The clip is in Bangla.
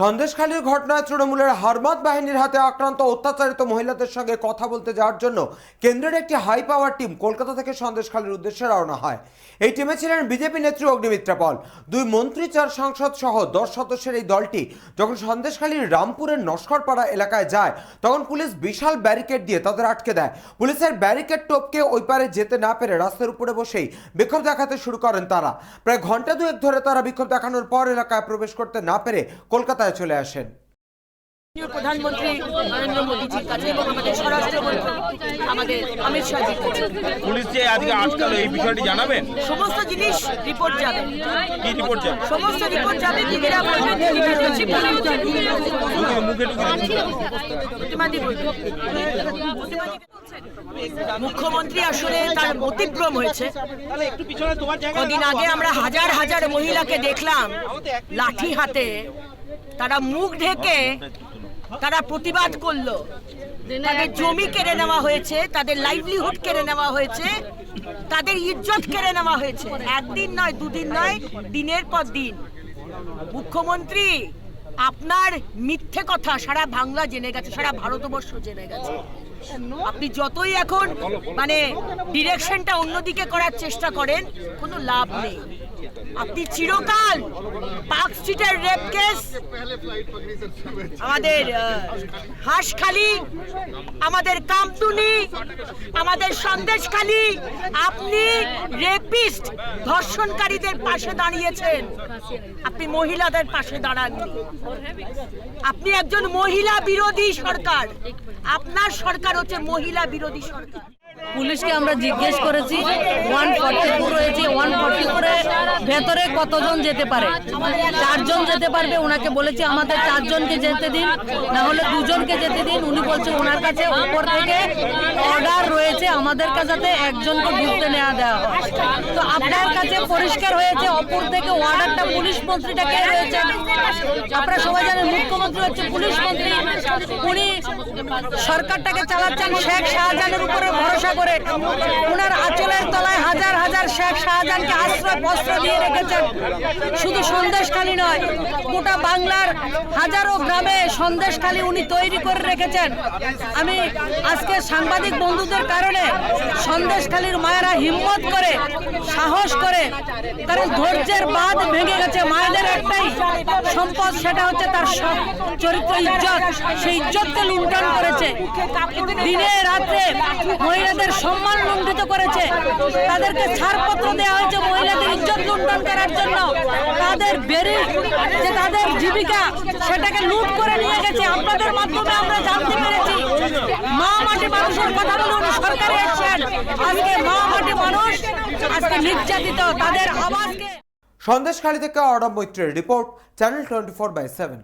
সন্দেশখালীর ঘটনায় তৃণমূলের হারমাত বাহিনীর হাতে আক্রান্ত অত্যাচারিত মহিলাদের সঙ্গে কথা বলতে যাওয়ার জন্য কেন্দ্রের একটি হাই পাওয়ার টিম কলকাতা থেকে সন্দেশখালীর উদ্দেশ্যে রওনা হয়। এই টিমে ছিলেন বিজেপি নেত্রী অগ্নিমিত্রা পল, দুই মন্ত্রী, চার সাংসদ সহ দশ সদস্যের এই দলটি। যখন সন্দেশখালীর রামপুরের নস্করপাড়া এলাকায় যায়, তখন পুলিশ বিশাল ব্যারিকেড দিয়ে তাদের আটকে দেয়। পুলিশের ব্যারিকেড টপকে ওই পারে যেতে না পেরে রাস্তার উপরে বসেই বিক্ষোভ দেখাতে শুরু করেন তারা। প্রায় ঘণ্টা দুয়েক ধরে তারা বিক্ষোভ দেখানোর পর এলাকায় প্রবেশ করতে না পেরে কলকাতায় চলে আসেন? প্রধানমন্ত্রী নরেন্দ্র মোদীজির কাছে এবং আমাদের স্বরাষ্ট্রমন্ত্রী আমাদের অমিত শাহজির কাছে। পুলিশ যে আজকে আটকালো এই বিষয়টি জানাবেন? সমস্ত জিনিস রিপোর্ট যাবে। কি রিপোর্ট যাবে? সমস্ত রিপোর্ট যাবে দিদিরা বলবেন তিনি বলছি মুখে মুখে ঢুকে প্রতিমাদি বলবেন। মুখ্যমন্ত্রী আসলে তার অতিক্রম হয়েছে। কদিন আগে আমরা হাজার হাজার মহিলাকে দেখলাম লাঠি হাতে তারা মুখ ঢেকে তারা প্রতিবাদ করল। তাদের জমি কেড়ে নেওয়া হয়েছে, তাদের লাইভলিহুড কেড়ে নেওয়া হয়েছে, তাদের ইজ্জত কেড়ে নেওয়া হয়েছে। একদিন নয়, দুদিন নয়, দিনের পর দিন। মুখ্যমন্ত্রী আপনার মিথ্যে কথা সারা বাংলা জেনে গেছে, সারা ভারতবর্ষ জেনে গেছে। আপনি যতই এখন মানে ডিরেকশনটা অন্যদিকে করার চেষ্টা করেন, কোনো লাভ নেই। আপনি চিরকাল পার্ক স্ট্রিটের রেপ কেস আমাদের হাঁসখালি, আমাদের কামতুনি, আমাদের সন্দেশখালি, আপনি রেপিস্ট ধর্ষণকারীদের পাশে দাঁড়িয়েছেন। আপনি মহিলাদের পাশে দাঁড়াননি। আপনি একজন মহিলা বিরোধী সরকার। আপনার সরকার হচ্ছে মহিলা বিরোধী সরকার। পুলিশকে আমরা জিজ্ঞেস করেছি ওয়ান ফর্টি টু রয়েছে ওয়ান ফর্টি করে ভেতরে কতজন যেতে পারে? চারজন যেতে পারবে, ওনাকে বলেছি আমাদের চারজনকে যেতে দিন না হলে দুজনকে যেতে দিন। উনি বলছে ওনার কাছে উপর থেকে অর্ডার রয়েছে আমাদের কাছে একজনকে ঢুকতে নেওয়া দেওয়া তো আপনার কাছে পরিষ্কার হয়েছে, অপর থেকে অর্ডারটা পুলিশ মন্ত্রীটা কে রয়েছে। আপনারা সবাই জানেন, মুখ্যমন্ত্রী হচ্ছে পুলিশ মন্ত্রী। উনি সরকারটাকে চালাচ্ছেন শেখ শাহজাহানের উপরে ভরসা করে ওনার আঁচলের তলায় হাজার হাজার শেখ শাহজাহানকে আশ্রয় বস্ত্র দিয়ে রেখেছেন। শুধু সন্দেশখালী নয়, গোটা বাংলার হাজারো গ্রামে সন্দেশখালী উনি তৈরি করে রেখেছেন। আমি আজকে সাংবাদিক বন্ধুদের কারণে সন্দেশখালীর মায়েরা হিম্মত করে সাহস করে কারণ ধৈর্যের বাঁধ ভেঙে গেছে। মায়েদের একটাই সম্পদ, সেটা হচ্ছে তার চরিত্র, ইজ্জত। সেই ইজ্জতকে লুণ্ঠন করেছে। দিনে রাত্রে মহিলাদের সম্মান লুণ্ঠিত করেছে। তাদেরকে ছাড়পত্র দেওয়া হয়েছে মহিলাদের ইজ্জত লুণ্ঠন করার জন্য। তাদের বেরি, যে তাদের জীবিকা, সেটাকে লুট করে নিয়ে গেছে। আপনাদের মাধ্যমে আমরা জানতে পেরেছি মাটি মানুষের কথা বলুন সরকারে আজকে মা মানুষ, আজকে নির্যাতিত, তাদের আওয়াজকে সন্দেশখালী থেকে Arab মৈত্রের report, channel twenty four by seven.